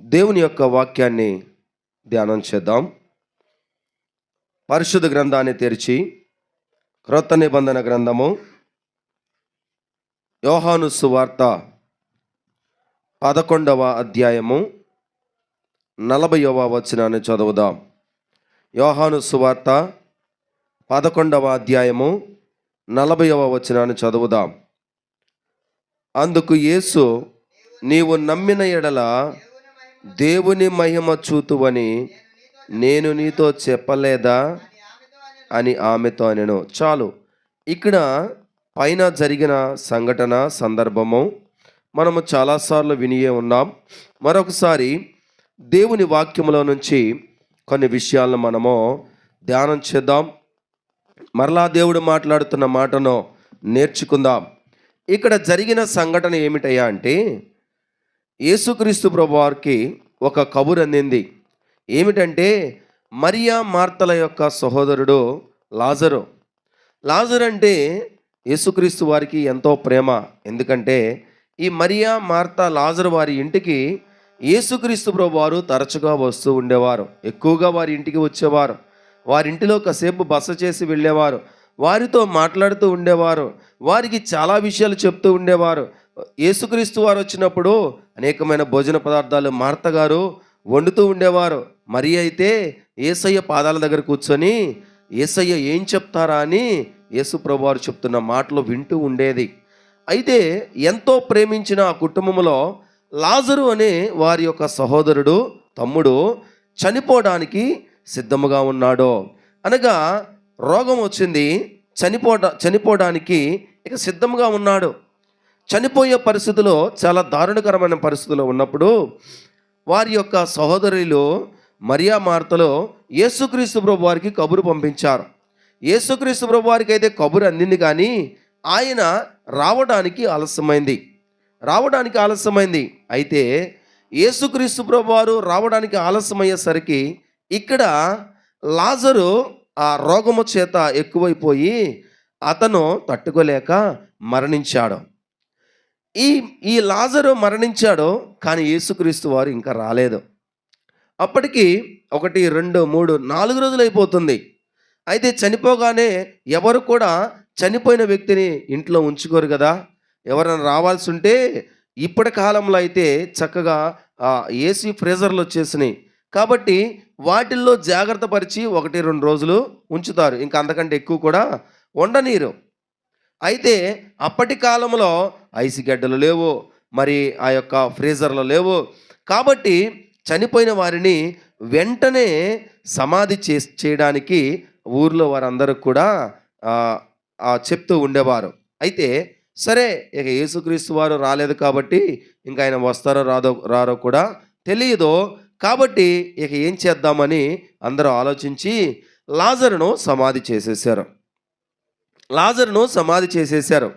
దేవుని యొక్క వాక్యాన్ని ధ్యానం చేద్దాం. పరిశుద్ధ గ్రంథాన్ని తెరిచి క్రొత్త నిబంధన గ్రంథము యోహాను సువార్త పదకొండవ అధ్యాయము నలభైవ వచనాన్ని చదువుదాం. యోహాను సువార్త పదకొండవ అధ్యాయము నలభైవ వచనాన్ని చదువుదాం. అందుకు యేసు నీవు నమ్మిన ఎడల దేవుని మహిమ చూతువని నేను నీతో చెప్పలేదా అని ఆమెతో నేను చాలు. ఇక్కడ పైన జరిగిన సంఘటన సందర్భము మనము చాలాసార్లు వినియే ఉన్నాం. మరొకసారి దేవుని వాక్యములో నుంచి కొన్ని విషయాలను మనము ధ్యానం చేద్దాం. మరలా దేవుడు మాట్లాడుతున్న మాటను నేర్చుకుందాం. ఇక్కడ జరిగిన సంఘటన ఏమిటయ్యా అంటే యేసుక్రీస్తు ప్రభు వారికి ఒక కబురు అందింది. ఏమిటంటే మరియా మార్తల యొక్క సహోదరుడు లాజరు. లాజర్ అంటే యేసుక్రీస్తు వారికి ఎంతో ప్రేమ. ఎందుకంటే ఈ మరియా మార్త లాజరు వారి ఇంటికి యేసుక్రీస్తు ప్రభు వారు తరచుగా వస్తూ ఉండేవారు. ఎక్కువగా వారి ఇంటికి వచ్చేవారు. వారి ఇంటిలో కాసేపు బస చేసి వెళ్ళేవారు. వారితో మాట్లాడుతూ ఉండేవారు. వారికి చాలా విషయాలు చెప్తూ ఉండేవారు. యేసుక్రీస్తు వారు వచ్చినప్పుడు అనేకమైన భోజన పదార్థాలు మార్త గారు వండుతూ ఉండేవారు. మరి అయితే ఏసయ్య పాదాల దగ్గర కూర్చొని ఏసయ్య ఏం చెప్తారా అని యేసు ప్రభువారు చెప్తున్న మాటలు వింటూ ఉండేది. అయితే ఎంతో ప్రేమించిన ఆ కుటుంబంలో లాజరు అనే వారి యొక్క సహోదరుడు తమ్ముడు చనిపోవడానికి సిద్ధముగా ఉన్నాడు. అనగా రోగం వచ్చింది చనిపోట చనిపోవడానికి ఇక సిద్ధంగా ఉన్నాడు. చనిపోయే పరిస్థితిలో చాలా దారుణకరమైన పరిస్థితిలో ఉన్నప్పుడు వారి యొక్క సహోదరులు మరియా మార్తలో యేసుక్రీస్తు ప్రభు వారికి కబురు పంపించారు. యేసుక్రీస్తు ప్రభు వారికి అయితే కబురు అందింది కానీ ఆయన రావడానికి ఆలస్యమైంది. రావడానికి ఆలస్యమైంది. అయితే యేసుక్రీస్తు ప్రభు వారు రావడానికి ఆలస్యమయ్యేసరికి ఇక్కడ లాజరు ఆ రోగము చేత ఎక్కువైపోయి అతను తట్టుకోలేక మరణించాడు. ఈ ఈ లాజరు మరణించాడు కానీ యేసుక్రీస్తు వారు ఇంకా రాలేదు. అప్పటికి ఒకటి రెండు మూడు నాలుగు రోజులు అయిపోతుంది. అయితే చనిపోగానే ఎవరు కూడా చనిపోయిన వ్యక్తిని ఇంట్లో ఉంచుకోరు కదా. ఎవరైనా రావాల్సి ఉంటే ఇప్పటి కాలంలో అయితే చక్కగా ఏసీ ఫ్రీజర్లు వచ్చేసినాయి. కాబట్టి వాటిల్లో జాగ్రత్త పరిచి ఒకటి రెండు రోజులు ఉంచుతారు. ఇంకా అంతకంటే ఎక్కువ కూడా ఉండనీరు. అయితే అప్పటి కాలంలో ఐసి గడ్డలు లేవు మరి ఆ యొక్క ఫ్రీజర్లు లేవు. కాబట్టి చనిపోయిన వారిని వెంటనే సమాధి చే చేయడానికి ఊర్లో వారందరూ కూడా చెప్తూ ఉండేవారు. అయితే సరే ఇక యేసుక్రీస్తు వారు రాలేదు కాబట్టి ఇంకా ఆయన వస్తారో రాదో రారో కూడా తెలియదు. కాబట్టి ఇక ఏం చేద్దామని అందరూ ఆలోచించి లాజరును సమాధి చేసేసారు. లాజరును సమాధి చేసేశారు.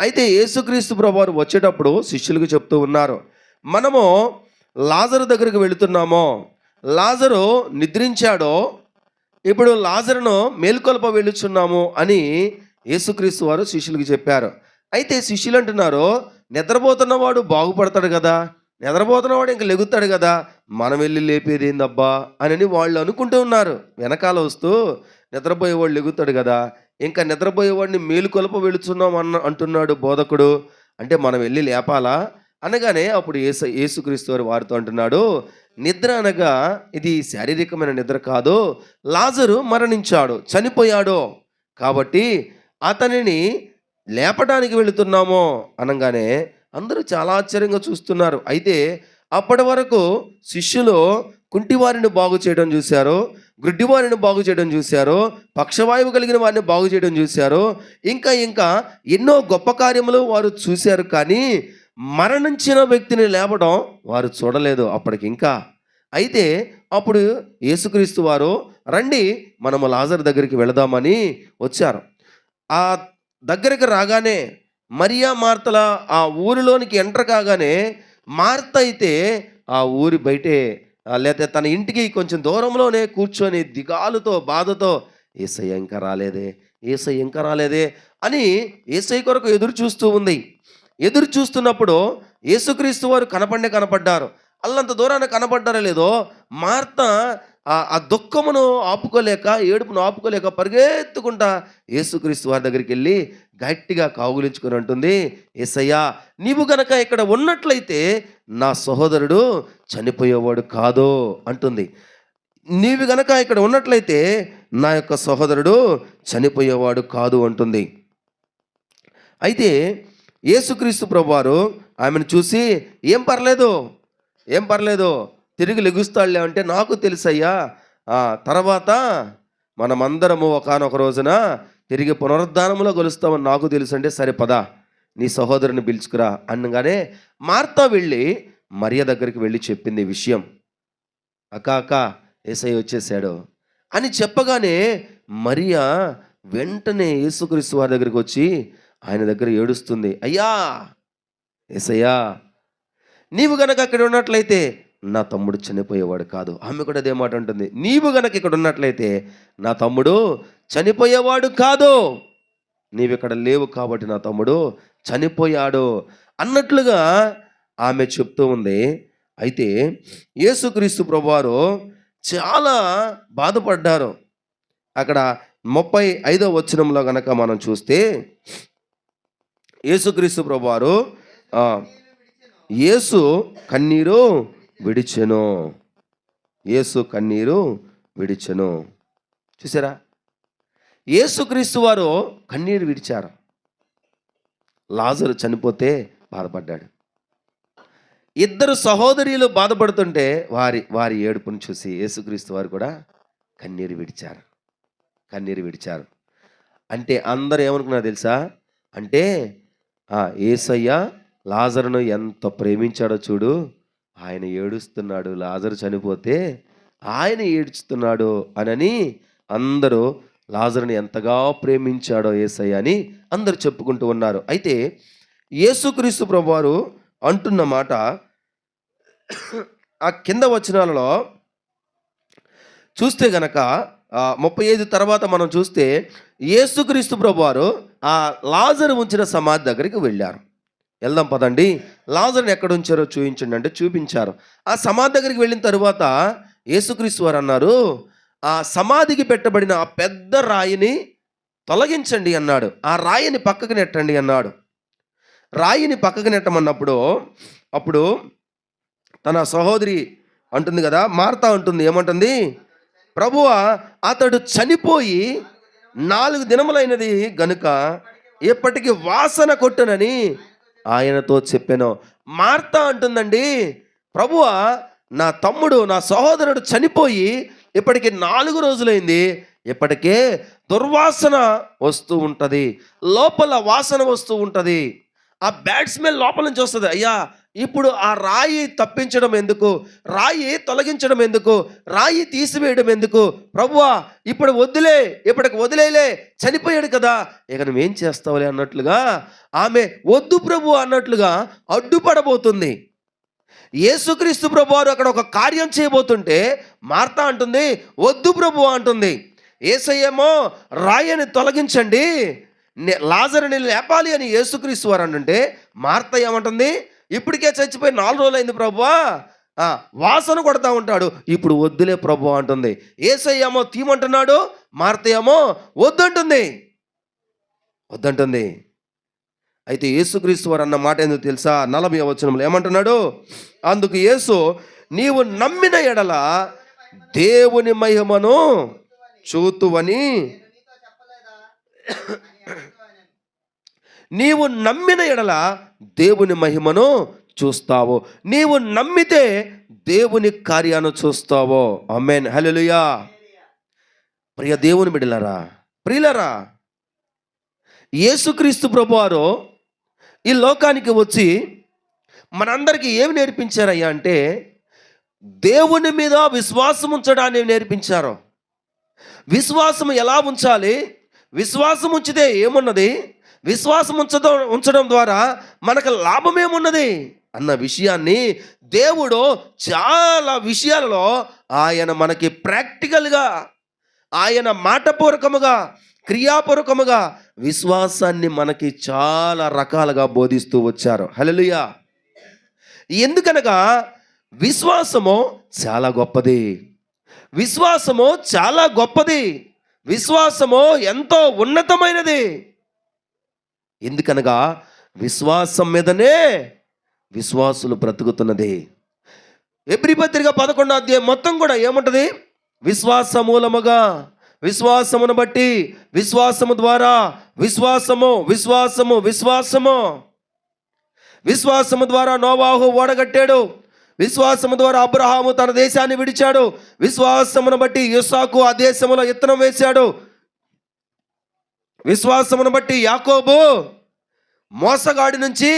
అయితే యేసుక్రీస్తు ప్రభువారు వచ్చేటప్పుడు శిష్యులకు చెప్తూ ఉన్నారు మనము లాజరు దగ్గరికి వెళుతున్నామో. లాజరు నిద్రించాడో ఇప్పుడు లాజరును మేల్కొల్ప వెళ్ళుచున్నాము అని యేసుక్రీస్తు వారు శిష్యులకు చెప్పారు. అయితే శిష్యులు అంటున్నారు నిద్రపోతున్నవాడు బాగుపడతాడు కదా నిద్రపోతున్నవాడు ఇంక లెగుతాడు కదా మనం వెళ్ళి లేపేది ఏందబ్బా అని వాళ్ళు అనుకుంటూ ఉన్నారు. వెనకాల వస్తూ నిద్రపోయేవాడు లెగుతాడు కదా ఇంకా నిద్రపోయేవాడిని మేలుకొలప వెళుతున్నాం అన్న అంటున్నాడు బోధకుడు. అంటే మనం వెళ్ళి లేపాలా? అనగానే అప్పుడు ఏసు యేసుక్రీస్తు వారు వారితో అంటున్నాడు నిద్ర అనగా ఇది శారీరకమైన నిద్ర కాదు. లాజరు మరణించాడు చనిపోయాడు. కాబట్టి అతనిని లేపడానికి వెళుతున్నామో. అనగానే అందరూ చాలా ఆశ్చర్యంగా చూస్తున్నారు. అయితే అప్పటి వరకు శిష్యులు కుంటివారిని బాగు చేయడం చూశారు గుడ్డివారిని బాగు చేయడం చూశారు పక్షవాయువు కలిగిన వారిని బాగు చేయడం చూశారు. ఇంకా ఇంకా ఎన్నో గొప్ప కార్యములు వారు చూశారు కానీ మరణించిన వ్యక్తిని లేపడం వారు చూడలేదు అప్పటికి ఇంకా. అయితే అప్పుడు యేసుక్రీస్తు వారు రండి మనము లాజర్ దగ్గరికి వెళదామని వచ్చారు. ఆ దగ్గరికి రాగానే మరియా మార్తల ఆ ఊరిలోనికి ఎంటర్ కాగానే మార్త అయితే ఆ ఊరి బయటే లేకపోతే తన ఇంటికి కొంచెం దూరంలోనే కూర్చొని దిగాలుతో బాధతో ఏసయ్య ఇంకా రాలేదే ఏసయ్య ఇంకా రాలేదే అని ఏసై కొరకు ఎదురు చూస్తూ ఉంది. ఎదురు చూస్తున్నప్పుడు యేసుక్రీస్తు వారు కనపడే కనపడ్డారు. అల్లంత దూరాన కనపడ్డారో లేదో మార్త ఆ దుఃఖమును ఆపుకోలేక ఏడుపును ఆపుకోలేక పరిగెత్తుకుంటా యేసుక్రీస్తు వారి దగ్గరికి వెళ్ళి గట్టిగా కావులించుకొని అంటుంది ఏసయ్యా నీవు గనక ఇక్కడ ఉన్నట్లయితే నా సహోదరుడు చనిపోయేవాడు కాదు అంటుంది. నీవు గనక ఇక్కడ ఉన్నట్లయితే నా యొక్క సహోదరుడు చనిపోయేవాడు కాదు అంటుంది. అయితే యేసుక్రీస్తు ప్రభువారు ఆమెను చూసి ఏం పర్లేదు ఏం పర్లేదు తిరిగి లెగుస్తాడులే అంటే నాకు తెలుసయ్యా. తర్వాత మనమందరము ఒకనొక రోజున తిరిగి పునరుద్ధానంలో కలుస్తామని నాకు తెలుసు అంటే సరే పదా నీ సహోదరుని పిలుచుకురా అనగానే మార్తా వెళ్ళి మరియ దగ్గరికి వెళ్ళి చెప్పింది విషయం. అక్క అక్క ఏసై వచ్చేసాడు. అని చెప్పగానే మరియా వెంటనే యేసుక్రీస్తు వారి దగ్గరికి వచ్చి ఆయన దగ్గర ఏడుస్తుంది. అయ్యా ఏసయ్యా నీవు గనక అక్కడ ఉన్నట్లయితే నా తమ్ముడు చనిపోయేవాడు కాదు. ఆమె కూడా అదే మాట అంటుంది. నీవు గనక ఇక్కడ ఉన్నట్లయితే నా తమ్ముడు చనిపోయేవాడు కాదు. నీవు ఇక్కడ లేవు కాబట్టి నా తమ్ముడు చనిపోయాడు అన్నట్లుగా ఆమె చెప్తూ ఉంది. అయితే యేసుక్రీస్తు ప్రభువారు చాలా బాధపడ్డారు. అక్కడ ముప్పై ఐదో వచనంలో గనక మనం చూస్తే యేసుక్రీస్తు ప్రభువారు యేసు కన్నీరు విడిచెను. యేసు కన్నీరు విడిచెను. చూసారా? యేసుక్రీస్తు వారు కన్నీరు విడిచారు. లాజరు చనిపోతే బాధపడ్డాడు. ఇద్దరు సహోదరులు బాధపడుతుంటే వారి వారి ఏడుపును చూసి యేసుక్రీస్తు వారు కూడా కన్నీరు విడిచారు. కన్నీరు విడిచారు. అంటే అందరు ఏమనుకున్నారు తెలుసా? అంటే ఏసయ్య లాజరును ఎంత ప్రేమించాడో చూడు. ఆయన ఏడుస్తున్నాడు లాజరు చనిపోతే ఆయన ఏడుస్తున్నాడు అనని అందరూ లాజరుని ఎంతగా ప్రేమించాడో ఏసయ్య అని అందరూ చెప్పుకుంటూ ఉన్నారు. అయితే యేసుక్రీస్తు ప్రభువారు అంటున్న మాట ఆ కింద వచనాలలో చూస్తే గనక ముప్పై ఐదు తర్వాత మనం చూస్తే యేసుక్రీస్తు ప్రభువారు ఆ లాజరు ఉంచిన సమాధి దగ్గరికి వెళ్ళారు. వెళ్దాం పదండి. లాజర్ని ఎక్కడ ఉంచారో చూపించండి అంటే చూపించారు. ఆ సమాధి దగ్గరికి వెళ్ళిన తరువాత యేసుక్రీస్తు వారు అన్నారు ఆ సమాధికి పెట్టబడిన ఆ పెద్ద రాయిని తొలగించండి అన్నాడు. ఆ రాయిని పక్కకు నెట్టండి అన్నాడు. రాయిని పక్కకు నెట్టమన్నప్పుడు అప్పుడు తన సహోదరి అంటుంది కదా మార్తా ఉంటుంది ఏమంటుంది? ప్రభువ అతడు చనిపోయి నాలుగు దినములైనది గనుక ఎప్పటికీ వాసన కొట్టనని ఆయనతో చెప్పాను మార్తా అంటుందండి. ప్రభువ నా తమ్ముడు నా సహోదరుడు చనిపోయి ఇప్పటికి నాలుగు రోజులైంది. ఇప్పటికే దుర్వాసన వస్తూ ఉంటుంది లోపల వాసన వస్తూ ఉంటుంది. ఆ బ్యాడ్ స్మెల్ లోపల నుంచి వస్తుంది. అయ్యా ఇప్పుడు ఆ రాయి తప్పించడం ఎందుకు? రాయి తొలగించడం ఎందుకు? రాయి తీసివేయడం ఎందుకు? ప్రభువా ఇప్పుడు వద్దులే ఇప్పటికి వదిలేలే చనిపోయాడు కదా. ఇక నువ్వేం చేస్తావులే అన్నట్లుగా ఆమె వద్దు ప్రభు అన్నట్లుగా అడ్డుపడబోతుంది. యేసుక్రీస్తు ప్రభు వారు అక్కడ ఒక కార్యం చేయబోతుంటే మార్త అంటుంది వద్దు ప్రభు అంటుంది. ఏసయ్యేమో రాయని తొలగించండి. నే- లేపాలి అని యేసుక్రీస్తు వారు అంటే మార్త ఏమంటుంది? ఇప్పటికే చచ్చిపోయి నాలుగు రోజులు అయింది ప్రభువా. ఆ, వాసన కొడతా ఉంటాడు. ఇప్పుడు వద్దులే ప్రభు అంటుంది. ఏసయ్యేమో తీమంటున్నాడు మార్త ఏమో వద్దంటుంది. వద్దంటుంది. అయితే యేసుక్రీస్తు వారు అన్న మాట ఎందుకు తెలుసా? నలభై వచనంలో ఏమంటున్నాడు? అందుకు యేసు నీవు నమ్మిన ఎడల దేవుని మహిమను చూతువని. నీవు నమ్మిన ఎడల దేవుని మహిమను చూస్తావు. నీవు నమ్మితే దేవుని కార్యాన్ని చూస్తావో. అమెన్ హల్లెలూయా. ప్రియ దేవుని బిడలరా ప్రియులరా యేసుక్రీస్తు ప్రభువారు ఈ లోకానికి వచ్చి మనందరికీ ఏమి నేర్పించారయ్యా అంటే దేవుని మీద విశ్వాసం ఉంచడాన్ని నేర్పించారు. విశ్వాసం ఎలా ఉంచాలి? విశ్వాసం ఉంచితే ఏమున్నది? విశ్వాసం ఉంచడం ఉంచడం ద్వారా మనకు లాభమేమున్నది? అన్న విషయాన్ని దేవుడు చాలా విషయాలలో ఆయన మనకి ప్రాక్టికల్గా ఆయన మాటపూర్వకముగా క్రియాపూర్వకముగా విశ్వాసాన్ని మనకి చాలా రకాలుగా బోధిస్తూ వచ్చారు. హల్లెలూయా! ఎందుకనగా విశ్వాసము చాలా గొప్పది. విశ్వాసము చాలా గొప్పది. విశ్వాసము ఎంతో ఉన్నతమైనది. ఎందుకనగా విశ్వాసం మీదనే విశ్వాసులు బ్రతుకుతున్నది. ఎబ్రి పత్రిక పదకొండో అధ్యాయం మొత్తం కూడా ఏముంటుంది? విశ్వాస మూలముగా విశ్వాసమును బట్టి విశ్వాసము ద్వారా విశ్వాసము విశ్వాసము విశ్వాసము. విశ్వాసము ద్వారా నోవాహు ఓడగట్టాడు. విశ్వాసము ద్వారా అబ్రహాము తన దేశాన్ని విడిచాడు. విశ్వాసమును బట్టి యుసాకు ఆ దేశంలో ఇత్తనం వేశాడు. విశ్వాసమును బట్టి యాకోబు మోసగాడి నుంచి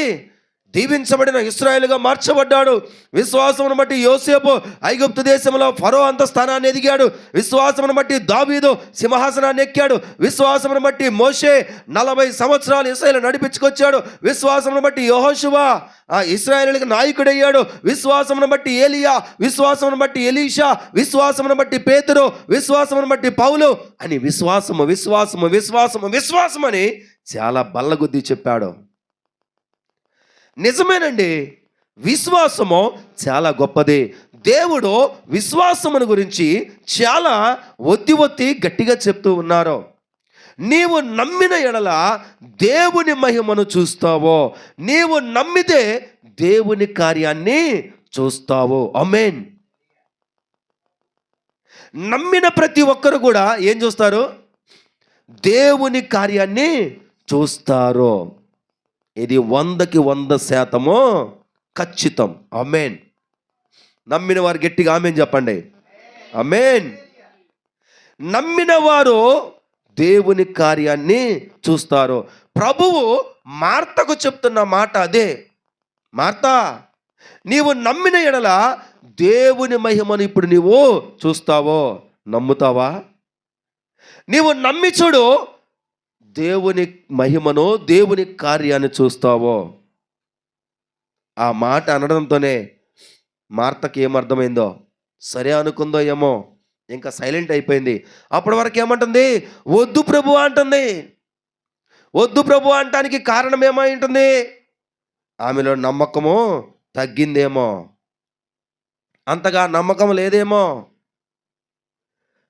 దీవించబడిన ఇస్రాయేలుగా మార్చబడ్డాడు. విశ్వాసమును బట్టి యోసేపు ఐగుప్తు దేశంలో ఫరో అంత స్థానాన్ని ఎదిగాడు. విశ్వాసమును బట్టి దావీదు సింహాసనాన్ని ఎక్కాడు. విశ్వాసమును బట్టి మోషే నలభై సంవత్సరాలు ఇస్రాయలు నడిపించుకొచ్చాడు. విశ్వాసమును బట్టి యెహోషువ ఆ ఇస్రాయేలుకి నాయకుడయ్యాడు. విశ్వాసమును బట్టి ఏలియా విశ్వాసమును బట్టి ఎలీషా విశ్వాసమును బట్టి పేతురు విశ్వాసమును బట్టి పౌలు అని విశ్వాసము విశ్వాసము విశ్వాసము విశ్వాసమని చాలా బల్లగుద్ది చెప్పాడు. నిజమేనండి. విశ్వాసము చాలా గొప్పది. దేవుడు విశ్వాసమును గురించి చాలా ఒత్తి ఒత్తి గట్టిగా చెప్తూ ఉన్నారు. నీవు నమ్మిన ఎడల దేవుని మహిమను చూస్తావో నీవు నమ్మితే దేవుని కార్యాన్ని చూస్తావు. అమేన్ నమ్మిన ప్రతి ఒక్కరు కూడా ఏం చూస్తారు? దేవుని కార్యాన్ని చూస్తారు. ఇది వందకి వంద శాతము ఖచ్చితం. అమేన్ నమ్మిన వారు గట్టిగా ఆమెన్ చెప్పండి. అమేన్ నమ్మిన వారు దేవుని కార్యాన్ని చూస్తారు. ప్రభువు మార్తకు చెప్తున్న మాట అదే. మార్త నీవు నమ్మిన ఎడల దేవుని మహిమను ఇప్పుడు నీవు చూస్తావో నమ్ముతావా? నీవు నమ్మి చూడు దేవుని మహిమను దేవుని కార్యాన్ని చూస్తావో? ఆ మాట అనడంతోనే మార్తకి ఏమర్థమైందో? సరే అనుకుందో ఏమో? ఇంకా సైలెంట్ అయిపోయింది. అప్పటి వరకు ఏమంటుంది? వద్దు ప్రభు అంటుంది. వద్దు ప్రభు అంటానికి కారణం ఏమై ఉంటుంది? ఆమెలో నమ్మకము తగ్గిందేమో? అంతగా నమ్మకం లేదేమో?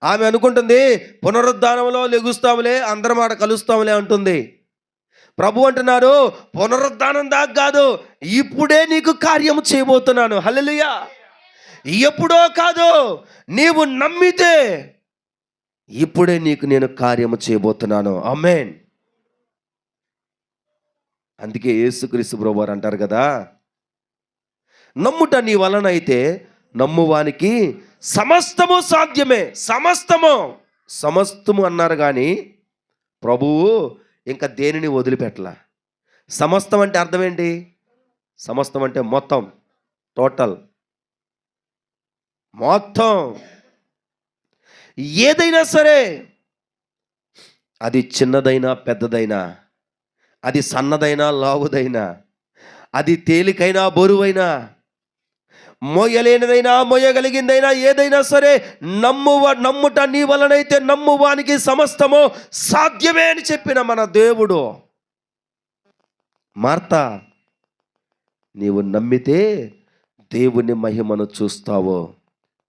ఆమె అనుకుంటుంది పునరుద్ధానంలో లెగుస్తాములే అందరం ఆడ కలుస్తాములే అంటుంది. ప్రభు అంటున్నారు పునరుద్ధానం దాకా కాదు ఇప్పుడే నీకు కార్యము చేయబోతున్నాను. హలలుయా ఎప్పుడో కాదు నీవు నమ్మితే ఇప్పుడే నీకు నేను కార్యము చేయబోతున్నాను. అమేన్ అందుకే యేసుక్రీస్తు ప్రభువారు అంటారు కదా నమ్ముట నీ వలన అయితే నమ్మువానికి సమస్తము సాధ్యమే సమస్తము. సమస్తము అన్నారు కానీ ప్రభువు ఇంకా దేనిని వదిలిపెట్టల? సమస్తం అంటే అర్థం ఏంటి? సమస్తం అంటే మొత్తం టోటల్. మొత్తం. ఏదైనా సరే అది చిన్నదైనా పెద్దదైనా అది సన్నదైనా లావుదైనా అది తేలికైనా బరువైనా మోయలేనిదైనా మోయగలిగిందైనా ఏదైనా సరే నమ్మువ నమ్ముట నీ వలనైతే నమ్మువానికి సమస్తము సాధ్యమే అని చెప్పిన మన దేవుడు. మార్త నీవు నమ్మితే దేవుని మహిమను చూస్తావు.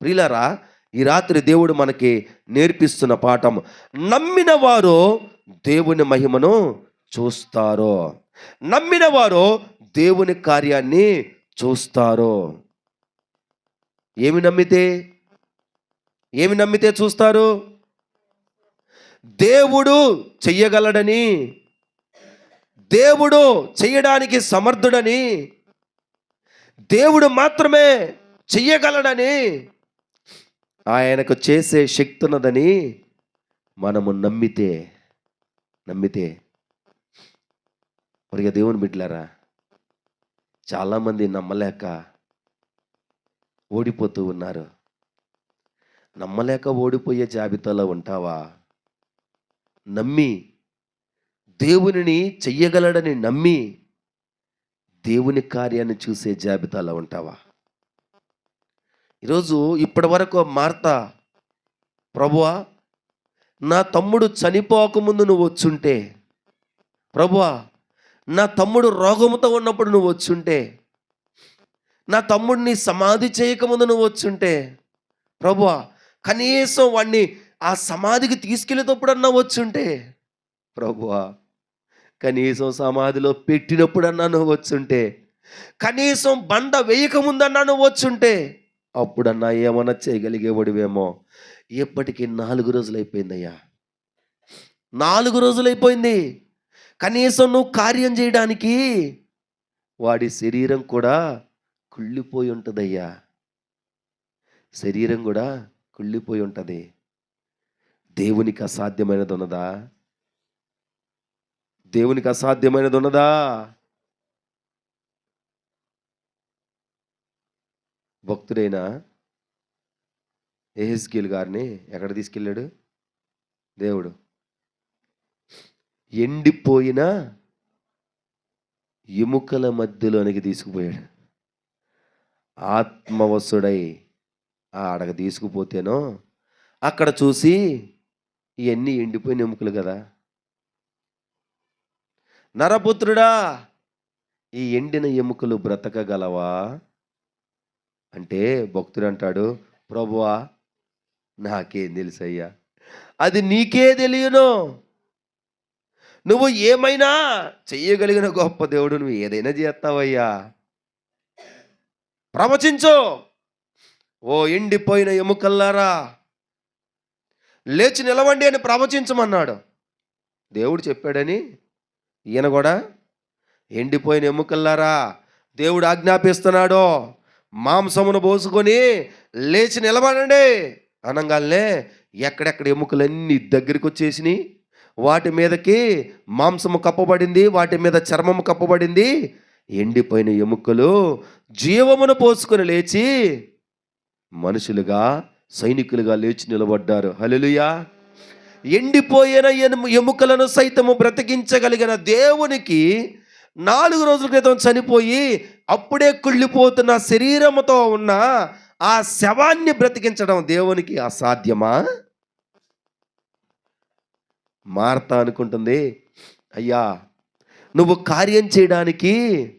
ప్రిలరా ఈ రాత్రి దేవుడు మనకి నేర్పిస్తున్న పాఠం నమ్మిన వారు దేవుని మహిమను చూస్తారు. నమ్మిన వారు దేవుని కార్యాన్ని చూస్తారు. ఏమి నమ్మితే? ఏమి నమ్మితే చూస్తారు? దేవుడు చెయ్యగలడని దేవుడు చెయ్యడానికి సమర్థుడని దేవుడు మాత్రమే చెయ్యగలడని ఆయనకు చేసే శక్తి ఉన్నదని మనము నమ్మితే నమ్మితే. మరిగా దేవుని బిడ్డలారా చాలామంది నమ్మలేక ఓడిపోతూ ఉన్నారు. నమ్మలేక ఓడిపోయే జాబితాలో ఉంటావా? నమ్మి దేవునిని చెయ్యగలడని నమ్మి దేవుని కార్యాన్ని చూసే జాబితాలో ఉంటావా? ఈరోజు ఇప్పటి వరకు మార్త ప్రభువా నా తమ్ముడు చనిపోకముందు నువ్వు వచ్చుంటే ప్రభువా నా తమ్ముడు రోగముతో ఉన్నప్పుడు నువ్వు వచ్చుంటే నా తమ్ముడిని సమాధి చేయకముందు నువ్వు వచ్చుంటే ప్రభువా కనీసం వాడిని ఆ సమాధికి తీసుకెళ్ళేటప్పుడన్నా వచ్చుంటే ప్రభువా కనీసం సమాధిలో పెట్టినప్పుడన్నా నువ్వు వచ్చుంటే కనీసం బండ వేయకముందన్నా నువ్వు వచ్చుంటే అప్పుడన్నా ఏమన్నా చేయగలిగేవాడివేమో. ఇప్పటికీ నాలుగు రోజులు అయిపోయిందయ్యా నాలుగు రోజులు అయిపోయింది కనీసం నువ్వు కార్యం చేయడానికి వాడి శరీరం కూడా కుళ్ళిపోయి ఉంటుందయ్యా. శరీరం కూడా కుళ్ళిపోయి ఉంటుంది. దేవునికి అసాధ్యమైనది ఉన్నదా? దేవునికి అసాధ్యమైనది ఉన్నదా? భక్తుడైన ఎహెస్కేల్ గారిని ఎక్కడ తీసుకెళ్ళాడు? దేవుడు. ఎండిపోయిన ఎముకల మధ్యలోనికి తీసుకుపోయాడు. ఆత్మవసుడై ఆ అడగ తీసుకుపోతేనో అక్కడ చూసి ఇవన్నీ ఎండిపోయిన ఎముకలు కదా. నరపుత్రుడా ఈ ఎండిన ఎముకలు బ్రతకగలవా? అంటే భక్తుడు అంటాడు ప్రభువా నాకేం తెలుసయ్యా? అది నీకే తెలియను. నువ్వు ఏమైనా చెయ్యగలిగిన గొప్ప దేవుడు నువ్వు ఏదైనా చేస్తావయ్యా. ప్రవచించు. ఓ ఎండిపోయిన ఎముకల్లారా లేచి నిలవండి అని ప్రవచించమన్నాడు. దేవుడు చెప్పాడని ఈయన కూడా ఎండిపోయిన ఎముకల్లారా దేవుడు ఆజ్ఞాపిస్తున్నాడు మాంసమును పోసుకొని లేచి నిలబడండి. అనగానే ఎక్కడెక్కడ ఎముకలన్నీ దగ్గరికి వచ్చేసినాయి వాటి మీదకి మాంసము కప్పబడింది వాటి మీద చర్మము కప్పబడింది ఎండిపోయిన ఎముకలు జీవమును పోసుకొని లేచి మనుషులుగా సైనికులుగా లేచి నిలబడ్డారు. హలలుయా ఎండిపోయిన ఎను- ఎముకలను సైతము బ్రతికించగలిగిన దేవునికి నాలుగు రోజుల క్రితం చనిపోయి అప్పుడే కుళ్ళిపోతున్న శరీరముతో ఉన్న ఆ శవాన్ని బ్రతికించడం దేవునికి అసాధ్యమా? మార్త అనుకుంటుంది అయ్యా నువ్వు కార్యం చేయడానికి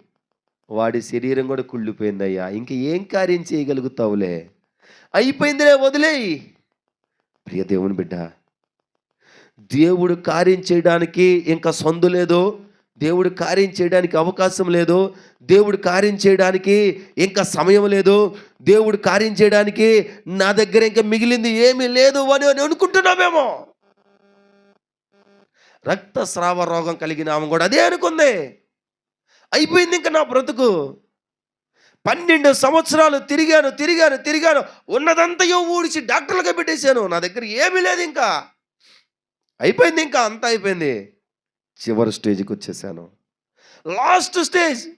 వాడి శరీరం కూడా కుళ్ళిపోయిందయ్యా. ఇంక ఏం కార్యం చేయగలుగుతావులే? అయిపోయిందిలే వదిలేయి. ప్రియ దేవుని బిడ్డ దేవుడు కార్యం చేయడానికి ఇంకా సందు లేదు దేవుడు కార్యం చేయడానికి అవకాశం లేదు దేవుడు కార్యం చేయడానికి ఇంకా సమయం లేదు దేవుడు కార్యం చేయడానికి నా దగ్గర ఇంకా మిగిలింది ఏమీ లేదు అని అని అనుకుంటున్నామేమో రక్తస్రావ రోగం కలిగిన ఆమె కూడా అదే అనుకుంది. అయిపోయింది ఇంకా నా బ్రతుకు. పన్నెండు సంవత్సరాలు తిరిగాను తిరిగాను తిరిగాను. ఉన్నదంతయో ఊడిచి డాక్టర్లుగా పెట్టేశాను. నా దగ్గర ఏమీ లేదు ఇంకా. అయిపోయింది ఇంకా అంతా అయిపోయింది. చివరి స్టేజ్కి వచ్చేసాను. Last stage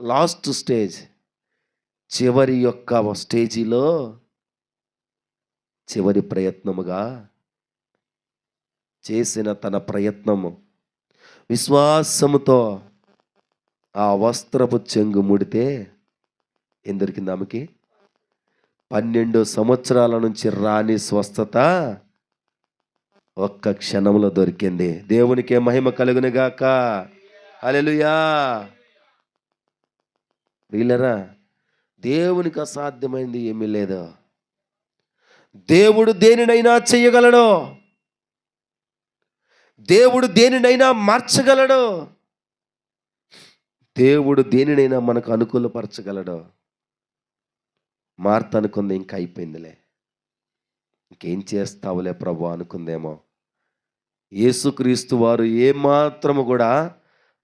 last stage. చివరి యొక్క స్టేజీలో చివరి ప్రయత్నముగా చేసిన తన ప్రయత్నము. విశ్వాసముతో ఆ వస్త్రపు చెంగు ముడితే ఏం దొరికింది ఆమెకి? పన్నెండు సంవత్సరాల నుంచి రాని స్వస్థత ఒక్క క్షణంలో దొరికింది. దేవునికే మహిమ కలుగునిగాక అలెలుయా వీళ్ళరా దేవునికి అసాధ్యమైంది ఏమీ లేదు. దేవుడు దేనినైనా చెయ్యగలడు దేవుడు దేనినైనా మార్చగలడు. దేవుడు దేనినైనా మనకు అనుకూలపరచగలడు మార్త అనుకుంది ఇంకా అయిపోయిందిలే. ఇంకేం చేస్తావులే ప్రభు అనుకుందేమో. యేసుక్రీస్తు వారు ఏమాత్రము కూడా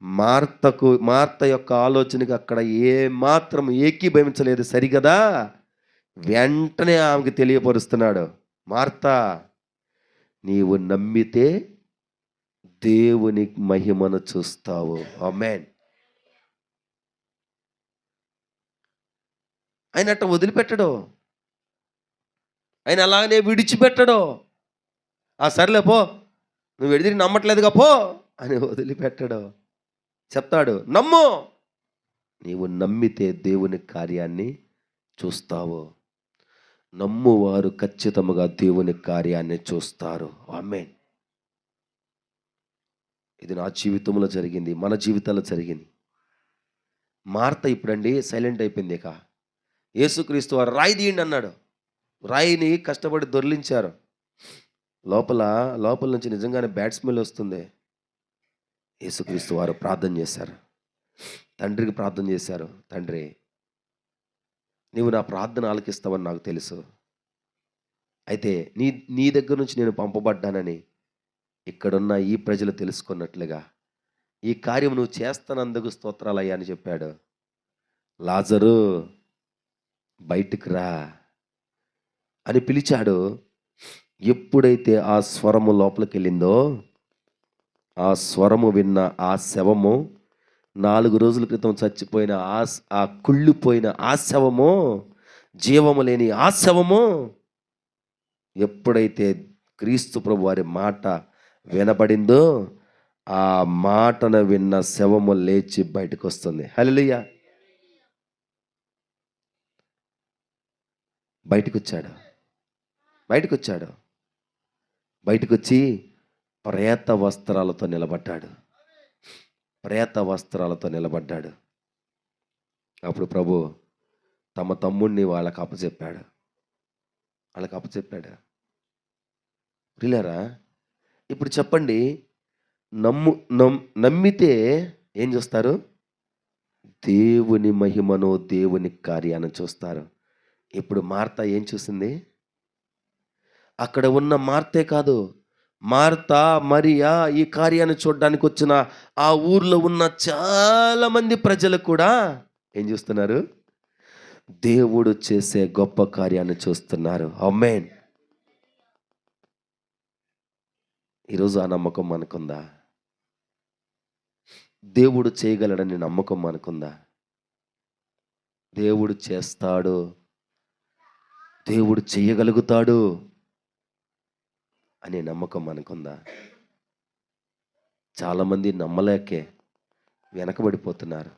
మార్తకు మార్త యొక్క ఆలోచనకి అక్కడ ఏ మాత్రం ఏకీభవించలేదు. సరిగదా? వెంటనే ఆమెకి తెలియపరుస్తున్నాడు. మార్త నీవు నమ్మితే దేవుని మహిమను చూస్తావు. ఆమేన్. ఆయన అట్ట వదిలిపెట్టడు. ఆయన అలాగనే విడిచిపెట్టడు. ఆ సర్లే పో. నువ్వు ఎడిదిరి నమ్మట్లేదుగా పో. అని వదిలిపెట్టడు. చెప్తాడు నమ్ము. నీవు నమ్మితే దేవుని కార్యాన్ని చూస్తావు. నమ్మువారు ఖచ్చితముగా దేవుని కార్యాన్ని చూస్తారు. ఆమెన్. ఇది నా జీవితంలో జరిగింది మన జీవితాల్లో జరిగింది. మార్త ఇప్పుడండి సైలెంట్ అయిపోయింది ఇక. యేసుక్రీస్తు వారు రాయి తీయండి అన్నాడు. రాయిని కష్టపడి దొర్లించారు. లోపల లోపల నుంచి నిజంగానే బ్యాడ్ స్మెల్ వస్తుంది. యేసుక్రీస్తు వారు ప్రార్థన చేశారు. తండ్రికి ప్రార్థన చేశారు. తండ్రి నీవు నా ప్రార్థన ఆలకిస్తావని నాకు తెలుసు. అయితే నీ నీ దగ్గర నుంచి నేను పంపబడ్డానని ఇక్కడున్న ఈ ప్రజలు తెలుసుకున్నట్లుగా ఈ కార్యం నువ్వు చేస్తానందుకు స్తోత్రాలయ్యా అని చెప్పాడు. లాజరు బయటికి రా అని పిలిచాడు. ఎప్పుడైతే ఆ స్వరము లోపలికి వెళ్ళిందో ఆ స్వరము విన్న ఆ శవము నాలుగు రోజుల క్రితం చచ్చిపోయిన ఆ ఆ కుళ్ళిపోయిన ఆ శవము జీవము లేని ఆ శవము ఎప్పుడైతే క్రీస్తు ప్రభు వారి మాట వినబడిందో ఆ మాటను విన్న శవము లేచి బయటకు వస్తుంది హల్లెలూయ. బయటకు వచ్చాడు బయటకు వచ్చాడు బయటకు వచ్చి ప్రేత వస్త్రాలతో నిలబడ్డాడు. ప్రేత వస్త్రాలతో నిలబడ్డాడు. అప్పుడు ప్రభు తమ తమ్ముడిని వాళ్ళకి అప్పచెప్పాడు. వాళ్ళకి అప్పచెప్పాడు. ప్రియులారా ఇప్పుడు చెప్పండి నమ్ము నమ్ నమ్మితే ఏం చూస్తారు? దేవుని మహిమను దేవుని కార్యాన్ని చూస్తారు. ఇప్పుడు మార్త ఏం చూసింది? అక్కడ ఉన్న మార్తే కాదు మార్త మరియా ఈ కార్యాన్ని చూడడానికి వచ్చిన ఆ ఊర్లో ఉన్న చాలా మంది ప్రజలు కూడా ఏం చూస్తున్నారు? దేవుడు చేసే గొప్ప కార్యాన్ని చూస్తున్నారు. అమ్మేన్ ఈరోజు ఆ నమ్మకం మనకుందా? దేవుడు చేయగలడని నమ్మకం మనకుందా? దేవుడు చేస్తాడు. దేవుడు చేయగలుగుతాడు అనే నమ్మకం మనకుందా? చాలామంది నమ్మలేకే వెనకబడిపోతున్నారు.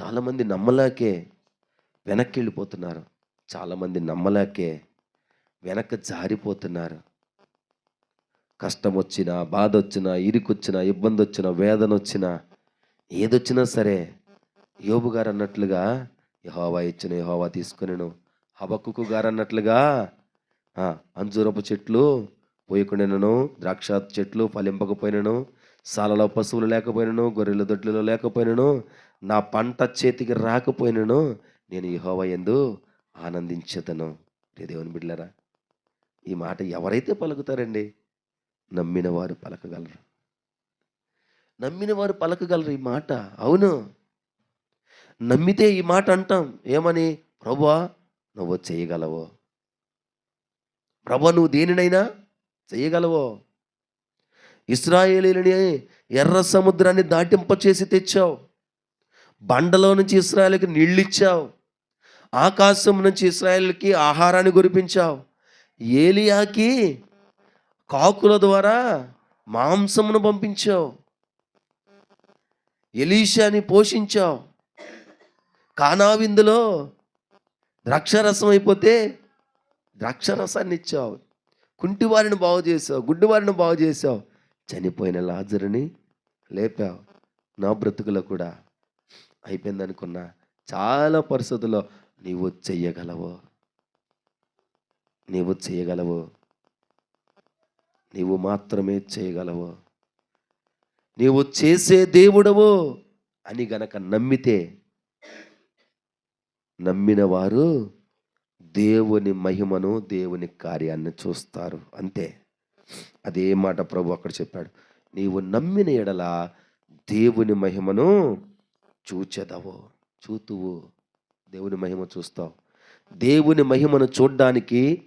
చాలామంది నమ్మలేకే వెనక్కి వెళ్ళిపోతున్నారు చాలామంది నమ్మలేకే వెనక్కి జారిపోతున్నారు. కష్టం వచ్చినా బాధ వచ్చినా ఇరుకొచ్చినా ఇబ్బంది వచ్చినా వేదన వచ్చినా ఏదొచ్చినా సరే యోబు గారు అన్నట్లుగా యహోవా ఇచ్చిన యహోవా తీసుకునేను. హబక్కుకు గారు అన్నట్లుగా అంజూరపు చెట్లు పోయకుండాను ద్రాక్ష చెట్లు ఫలింపకపోయినను సాలలో పశువులు లేకపోయినను గొర్రెల దొడ్లలో లేకపోయినను నా పంట చేతికి రాకపోయినను నేను యహోవ ఎందు ఆనందించదను. దేవుని బిడ్డలరా ఈ మాట ఎవరైతే పలుకుతారండి నమ్మిన వారు పలకగలరు. నమ్మిన వారు పలకగలరు ఈ మాట. అవును. నమ్మితే ఈ మాట అంటాం. ఏమని? ప్రభువా నువ్వు చేయగలవు? ప్రభా నువ్వు దేనినైనా చేయగలవో? ఇస్రాయేలీలని ఎర్ర సముద్రాన్ని దాటింపచేసి తెచ్చావు. బండలో నుంచి ఇస్రాయేల్కి నీళ్ళు ఇచ్చావు ఆకాశం నుంచి ఇస్రాయేల్కి ఆహారాన్ని కురిపించావు. ఏలియాకి కాకుల ద్వారా మాంసమును పంపించావు. ఎలీషాని పోషించావు. కానావిందులో ద్రాక్షరసం అయిపోతే ద్రాక్షరసాన్ని ఇచ్చావు. కుంటివారిని బాగు చేసావు గుడ్డివారిని బాగు చేసావు. చనిపోయిన లాజరుని లేపావు. నా బ్రతుకులో కూడా అయిపోయిందనుకున్నా చాలా పరిస్థితుల్లో నీవు చెయ్యగలవు నీవు చేయగలవు. నీవు మాత్రమే చేయగలవు. నీవు చేసే దేవుడవు అని గనక నమ్మితే నమ్మిన వారు దేవుని మహిమను దేవుని కార్యాన్ని చూస్తారు. అంతే. అదే మాట ప్రభు అక్కడ చెప్పాడు. నీవు నమ్మిన ఎడల దేవుని మహిమను చూచెదవు చూతువు. దేవుని మహిమ చూస్తావు. దేవుని మహిమను చూడ్డానికి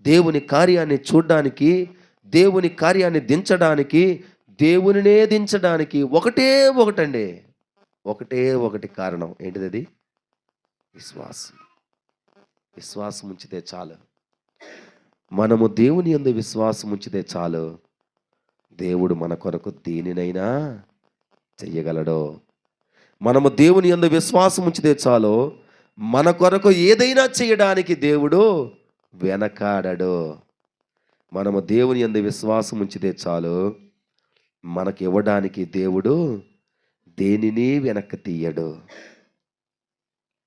దేవుని కార్యాన్ని చూడ్డానికి దేవుని కార్యాన్ని దించడానికి దేవునినే దించడానికి ఒకటే ఒకటండి. ఒకటే ఒకటి కారణం. ఏంటిది అది విశ్వాసం. విశ్వాసం ఉంచితే చాలు. మనము దేవుని యందు విశ్వాసం ఉంచితే చాలు. దేవుడు మన కొరకు దేనినైనా చెయ్యగలడు. మనము దేవుని యందు విశ్వాసం ఉంచితే చాలు. మన కొరకు ఏదైనా చేయడానికి దేవుడు వెనకాడడు. మనము దేవుని యందు విశ్వాసం ఉంచితే చాలు. మనకి ఇవ్వడానికి దేవుడు దేనిని వెనక్కి తీయడు.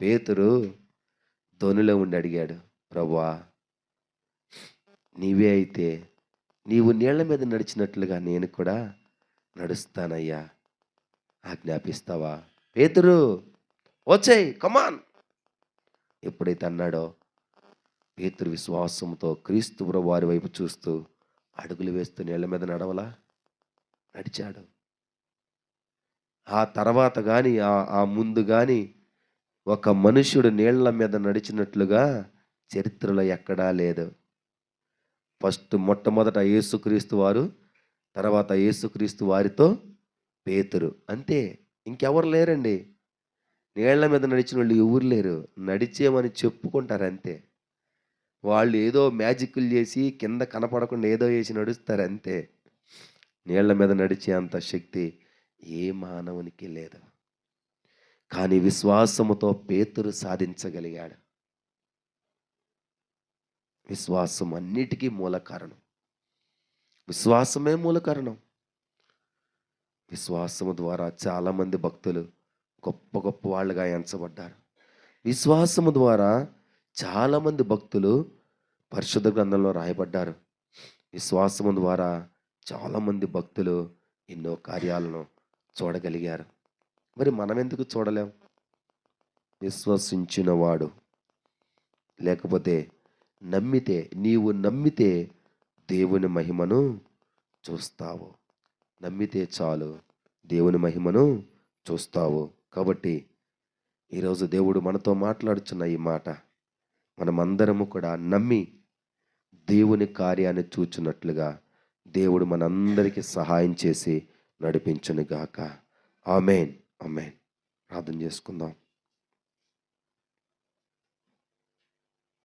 పేతురు ధ్వనిలో ఉండి అడిగాడు ప్రభా నీవే అయితే నీవు నీళ్ళ మీద నడిచినట్లుగా నేను కూడా నడుస్తానయ్యా. ఆజ్ఞాపిస్తావా? పేతురు వచ్చేయ్ కమాన్ ఎప్పుడైతే అన్నాడో పేతురు విశ్వాసంతో క్రీస్తు వారి వైపు చూస్తూ అడుగులు వేస్తూ నీళ్ళ మీద నడవలా నడిచాడు. ఆ తర్వాత కానీ ఆ ఆ ముందు కానీ ఒక మనుష్యుడు నీళ్ళ మీద నడిచినట్లుగా చరిత్రలో ఎక్కడా లేదు. ఫస్ట్ మొట్టమొదట యేసుక్రీస్తు వారు తర్వాత యేసుక్రీస్తు వారితో పేతురు. అంతే ఇంకెవరు లేరండి? నీళ్ళ మీద నడిచిన వాళ్ళు ఎవరు లేరు. నడిచేమని చెప్పుకుంటారు అంతే. వాళ్ళు ఏదో మ్యాజిక్లు చేసి కింద కనపడకుండా ఏదో వేసి నడుస్తారు అంతే. నీళ్ళ మీద నడిచే అంత శక్తి ఏ మానవునికి లేదు. కానీ విశ్వాసముతో పేతురు సాధించగలిగాడు. విశ్వాసం అన్నిటికీ మూల కారణం. విశ్వాసమే మూల కారణం. విశ్వాసము ద్వారా చాలామంది భక్తులు గొప్ప గొప్ప వాళ్ళుగా ఎంచబడ్డారు. విశ్వాసము ద్వారా చాలామంది భక్తులు పరిశుద్ధ గ్రంథంలో రాయబడ్డారు. విశ్వాసము ద్వారా చాలామంది భక్తులు ఎన్నో కార్యాలను చూడగలిగారు. మరి మనం ఎందుకు చూడలేం? విశ్వసించిన వాడు లేకపోతే నమ్మితే నీవు నమ్మితే దేవుని మహిమను చూస్తావు. నమ్మితే చాలు దేవుని మహిమను చూస్తావు. కాబట్టి ఈరోజు దేవుడు మనతో మాట్లాడుచున్న ఈ మాట మనమందరము కూడా నమ్మి దేవుని కార్యాన్ని చూచున్నట్లుగా దేవుడు మనందరికీ సహాయం చేసి నడిపించునుగాక. ఆమెన్. ఆమెన్ ప్రార్థన చేసుకుందాం